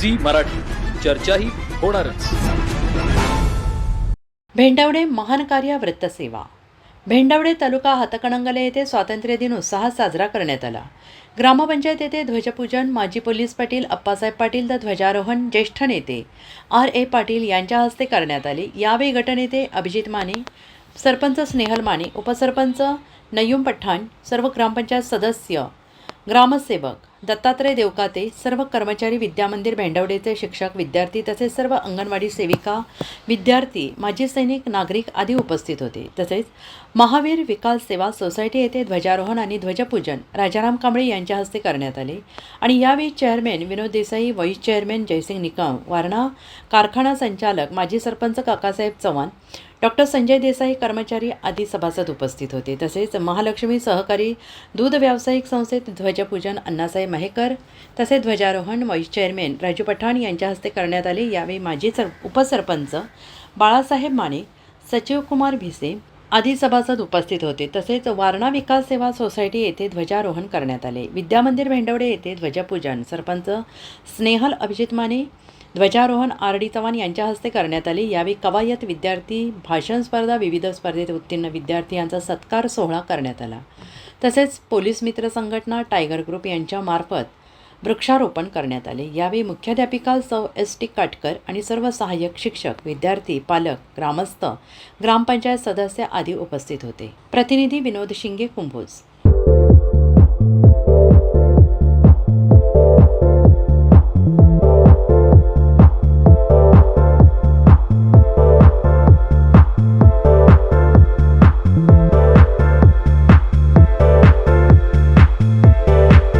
Zee Marathi. चर्चाही होणारच. भेंडावडे महान कार्य वृत्तसेवा भेंडावडे तालुका हातकणंगले येथे स्वातंत्र्य दिन उत्साहात साजरा करण्यात आला. ग्रामपंचायत येथे ध्वजपूजन माजी पोलीस पाटील अप्पासाहेब पाटील द ध्वजारोहण ज्येष्ठ नेते आर ए पाटील यांच्या हस्ते करण्यात आले. यावेळी गटनेते अभिजित माने सरपंच स्नेहल माने उपसरपंच नयुम पठाण सर्व ग्रामपंचायत सदस्य ग्रामसेवक दत्तात्रय देवकाते सर्व कर्मचारी विद्यामंदिर भेंडवडेचे शिक्षक विद्यार्थी तसेच सर्व अंगणवाडी सेविका विद्यार्थी माजी सैनिक नागरिक आदी उपस्थित होते. तसेच महावीर विकास सेवा सोसायटी येथे ध्वजारोहण आणि ध्वजपूजन राजाराम कांबळे यांच्या हस्ते करण्यात आले. आणि यावेळी chairman Vinod Desai vice chairman Jaysing Nikam Warana कारखाना संचालक माजी सरपंच काकासाहेब चव्हाण डॉक्टर संजय देसाई कर्मचारी आदी सभासद उपस्थित होते. तसेच महालक्ष्मी सहकारी दूध व्यावसायिक संस्थेत ध्वजपूजन अण्णासाहेब महेकर तसेच ध्वजारोहण वाईस चेअरमॅन राजू पठाण यांच्या हस्ते करण्यात आले. यावेळी माजी सर उपसरपंच बाळासाहेब माने सचिव कुमार भिसे आदी सभासद उपस्थित होते. तसेच वारणा विकास सेवा सोसायटी येथे ध्वजारोहण करण्यात आले. विद्यामंदिर भेंडवडे येथे ध्वजपूजन सरपंच स्नेहल अभिजित माने ध्वजारोहण आर डी चव्हाण यांच्या हस्ते करण्यात आले. यावेळी कवायत विद्यार्थी भाषण स्पर्धा विविध स्पर्धेत उत्तीर्ण विद्यार्थी यांचा सत्कार सोहळा करण्यात आला. तसेच पोलीस मित्र संघटना टायगर ग्रुप यांच्यामार्फत वृक्षारोपण करण्यात आले. यावेळी मुख्याध्यापिका सौ एस टी काटकर आणि सर्व सहाय्यक शिक्षक विद्यार्थी पालक ग्रामस्थ ग्रामपंचायत सदस्य आदी उपस्थित होते. प्रतिनिधी विनोद शिंगे कुंभोज.